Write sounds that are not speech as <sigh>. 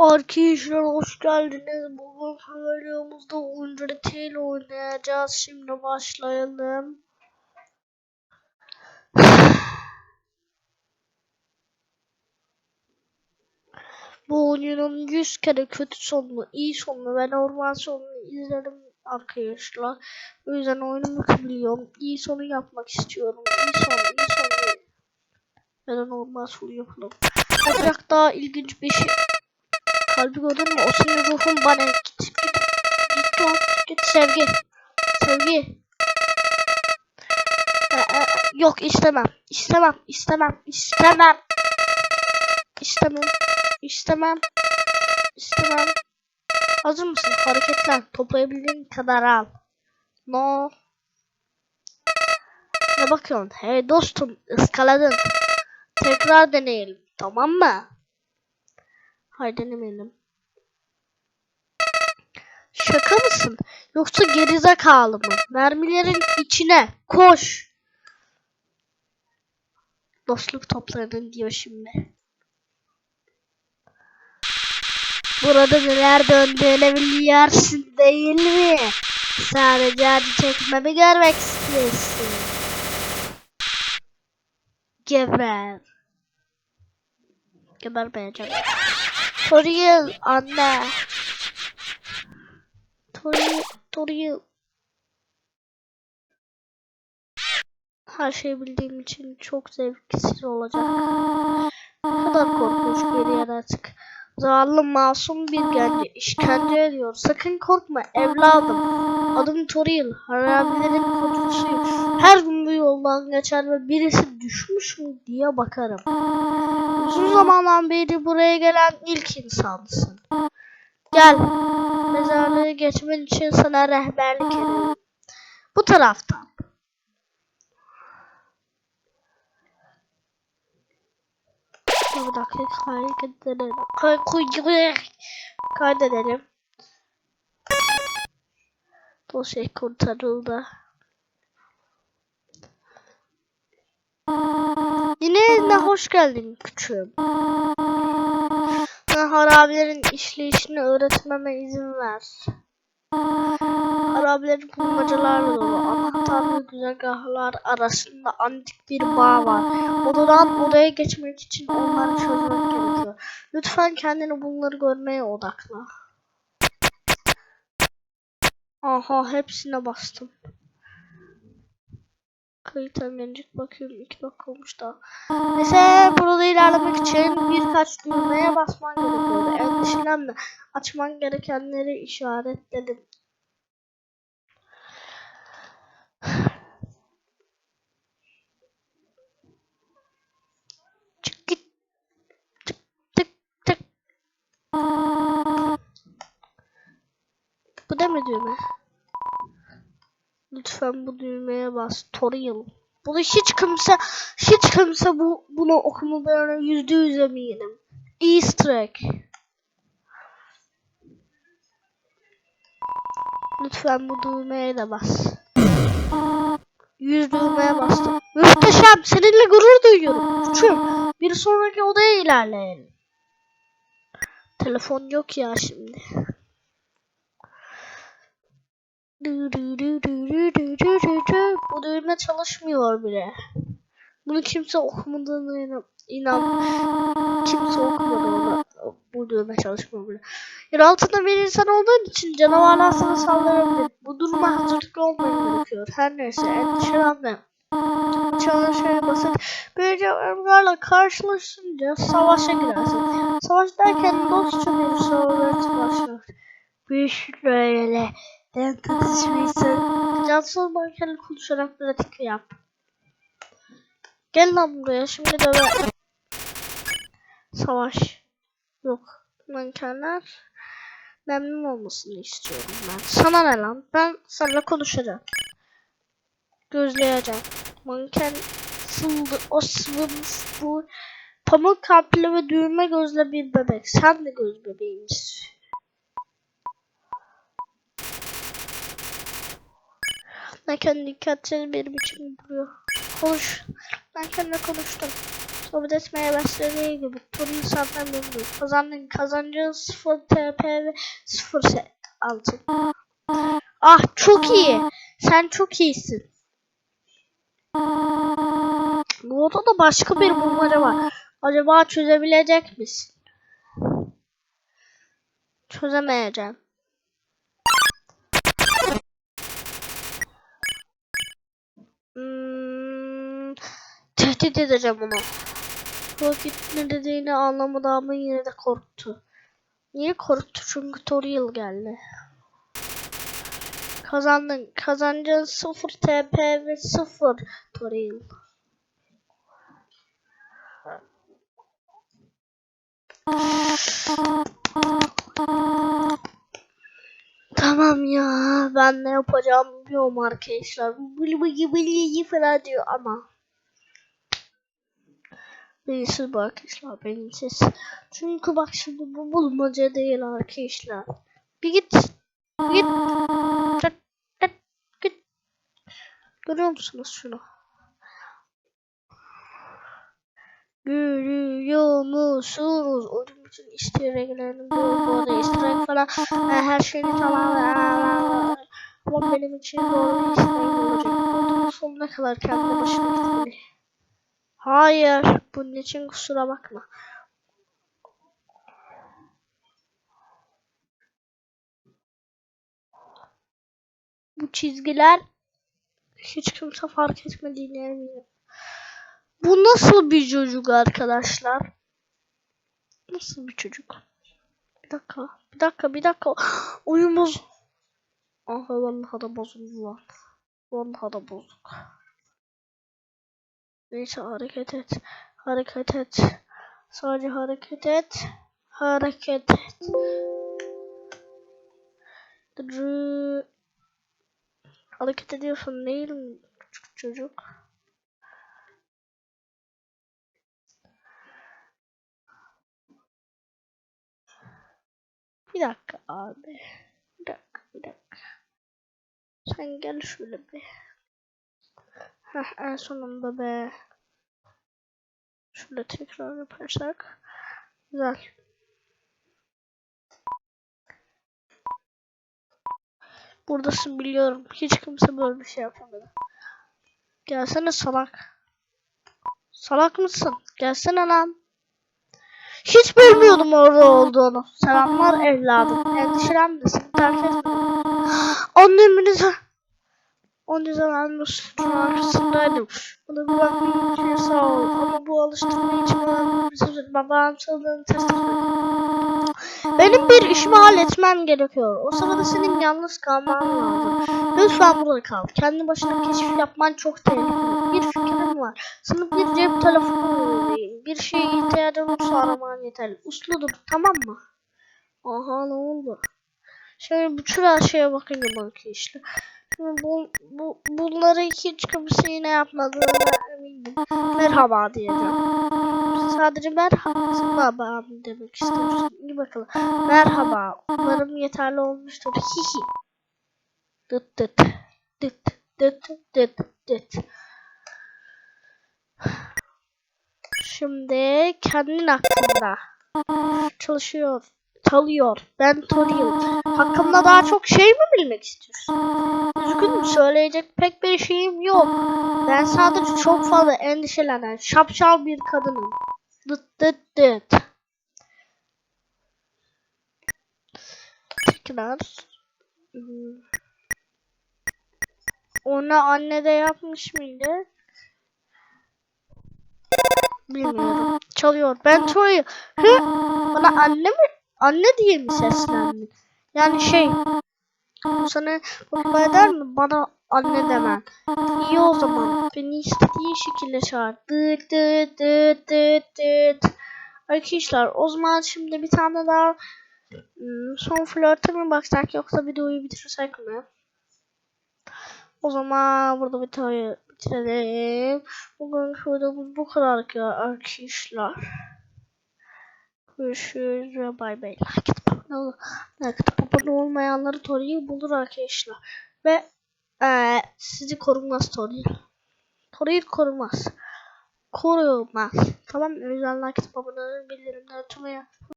Arkadaşlar hoş geldiniz. Bugün videomuzda oyuncu retail oynayacağız. Şimdi başlayalım. Bu oyunun 100 kere kötü sonunu, iyi sonunu ve normal sonunu izledim arkadaşlar. O yüzden oyunumu biliyorum. İyi sonu yapmak istiyorum. İyi son, iyi son. Ya normal sonu yapalım. Bırak daha ilginç bir şey. Kalbi gördün mü? O senin ruhun bana git. Git. Git lan. Git sevgi. Sevgi. Ee, e, yok istemem. İstemem. İstemem. İstemem. İstemem. İstemem. İstemem. Hazır mısın? Hareketlen. Toplayabildiğin kadar al. No. Ne bakıyorsun? Hey dostum ıskaladın. Tekrar deneyelim. Tamam mı? Haydi denemeyelim. Şaka mısın? Yoksa gerizekalı mı? Mermilerin içine koş. Dostluk toplarının diyor şimdi. Burada neler döndüğünü biliyorsun değil mi? Sadece acı çekmemi görmek istiyorsun. Geber. Gebermeyeceğim. Toriel anne. Toriel. Her şeyi bildiğim için çok zevksiz olacak. Ne kadar korkunç bir yer artık. Zavallı masum bir genci işkence ediyor. Sakın korkma evladım. Adım Toriel. Harabilerin koçusuyum. Her gün bu yoldan geçer ve birisi düşmüş mü diye bakarım. Uzun zamandan beri buraya gelen ilk insansın. Gel. Mezarlığı geçmen için sana rehberlik ederim. Bu taraftan. Bir dakika kaydedelim. Kay kay kaydedelim. Dosya kurtarıldı. Yine ne hoş geldin küçüğüm. Bana harabilerin işleyişini öğretmeme izin ver. Harabilerin bulmacalarla dolu. Anahtar ve güzergahlar arasında antik bir bağ var. Odadan odaya geçmek için onları çözmek gerekiyor. Lütfen kendini bunları görmeye odakla. Aha hepsine bastım. Kayıt gelecek bakıyorum 2 dakika olmuş daha. Neyse burada ilerlemek için birkaç düğmeye basman gerekiyordu. Endişelenme. Açman gerekenleri işaretledim. Çık git. Tık tık. Bu da mı düğme? Lütfen bu düğmeye bas. Toriel. Bunu hiç kimse hiç kimse bu bunu okumalarına yüzde yüz eminim. Easter egg. Lütfen bu düğmeye de bas. Yüz düğmeye bastım. Muhteşem. Seninle gurur duyuyorum. Küçüğüm. Bir sonraki odaya ilerleyelim. Telefon yok ya şimdi. Bu düğme çalışmıyor bile. Bunu kimse okumadığına inan. inan. Kimse okumadı. Bu düğme çalışmıyor bile. Yer altında bir insan olduğun için canavarlar sana saldırabilir. Bu duruma hazırlıklı olman gerekiyor. Her neyse endişelenme. Çalışmaya basit. Bir canavarlarla karşılaşınca savaşa girersin. Savaş derken dostça bir savaş başlar. Bir şöyle. Ben tartışmayı Cansız bankerle konuşarak pratik yap. Gel lan buraya şimdi ben... Savaş. Yok. Mankenler memnun olmasını istiyorum ben. Sana ne lan? Ben seninle konuşacağım. Gözleyeceğim. Manken sıldı. O sıvımız bu. Pamuk kalpli ve düğme gözle bir bebek. Sen de göz bebeğimsin. Ben kendi dikkatsiz benim için duruyor. Konuş. Ben kendimle konuştum. sohbet etmeye başladığı gibi Tori'yi senden memnun. Kazandın kazancın 0 TP ve 0 set altın. Ah çok iyi. Sen çok iyisin. Bu odada başka bir bulmaca var. Acaba çözebilecek misin? Çözemeyeceğim. Tehdit edeceğim onu. Rocket ne dediğini anlamadı ama yine de korktu. Niye korktu? Çünkü Toriel geldi. Kazandın. Kazancın 0 TP ve 0 Toriel. Tamam ya ben ne yapacağım bilmiyorum arkadaşlar. Bılı bılı bılı falan diyor ama. Benimsiz bu arkadaşlar benimsiz. Çünkü bak şimdi bu bulmaca değil arkadaşlar. Bir git. Bir git. Tık, Git. Görüyor musunuz şunu? Görüyor musunuz? Oyun bütün istireglerini bu arada istirek falan e, her şeyini tamam ama benim için doğru bir istirek olacak. Sonuna kadar kendi başına gitmeli. Hayır, bunun için kusura bakma. Bu çizgiler hiç kimse fark etmediğine eminim. Bu nasıl bir çocuk arkadaşlar? Nasıl bir çocuk? Bir dakika. Bir dakika. Bir dakika. <gasps> Oyun boz. Aha vallahi da bozuldu lan. Vallahi da bozuk. Neyse hareket et. Hareket et. Sadece hareket et. Hareket et. Dırı. Hareket ediyorsun değil mi küçük çocuk? Bir dakika abi. Bir dakika, bir dakika. Sen gel şöyle bir. Heh, en sonunda be. Şöyle tekrar yaparsak. Güzel. Buradasın biliyorum. Hiç kimse böyle bir şey yapamadı. Gelsene salak. Salak mısın? Gelsene lan. Hiç bilmiyordum orada olduğunu. Selamlar evladım. Endişelenmesin. Terk etme. <gasps> Anneminize. Onca zaman bu sütun arkasındaydım. Buna bir bakmayın için sağ ol. Ama bu alıştırma için bana bir söz babam çaldığını test etmedim. Benim bir işimi halletmem gerekiyor. O sırada senin yalnız kalman lazım. Lütfen burada kal. Kendi başına keşif yapman çok tehlikeli. Bir fikrim var. Sana bir cep telefonu vereyim. Bir şeye ihtiyacın olursa araman yeterli. Uslu dur tamam mı? Aha ne oldu? Şöyle bütün her şeye bakınca bak işte. Bu, bu, bunları hiç kimse yine yapmadığına eminim. Merhaba diyeceğim. Sadece merhaba demek istiyorsun. İyi bakalım. Merhaba. Umarım yeterli olmuştur. Hihi. Dıt dıt. Dıt dıt dıt dıt. Şimdi kendin hakkında çalışıyor, çalıyor. Ben Toriel. Hakkımda daha çok şey mi bilmek istiyorsun? Üzgünüm söyleyecek pek bir şeyim yok. Ben sadece çok fazla endişelenen şapşal bir kadınım. Dıt dıt dıt. Tekrar. Ona anne de yapmış mıydı? Bilmiyorum. Çalıyor. Ben. Hı? Bana anne mi? Anne diye mi seslendin? Yani şey. Sana mutlu eder mi? Bana anne demen. İyi o zaman. Beni istediğin şekilde çağır. Dıt dıt dıt dıt dıt. Arkadaşlar o zaman şimdi bir tane daha hmm, son flörte mi baksak yoksa videoyu bitirsek mi? O zaman burada videoyu bitirelim. Bugün videomuz bu kadar ki arkadaşlar. Görüşürüz ve bay bay. Abone olun. Olmayanları Tori'yi bulur arkadaşlar. Ve eee sizi korumaz Tori. Tori korumaz. Korumaz. Tamam o yüzden like abone olmayı bildirimleri açmayı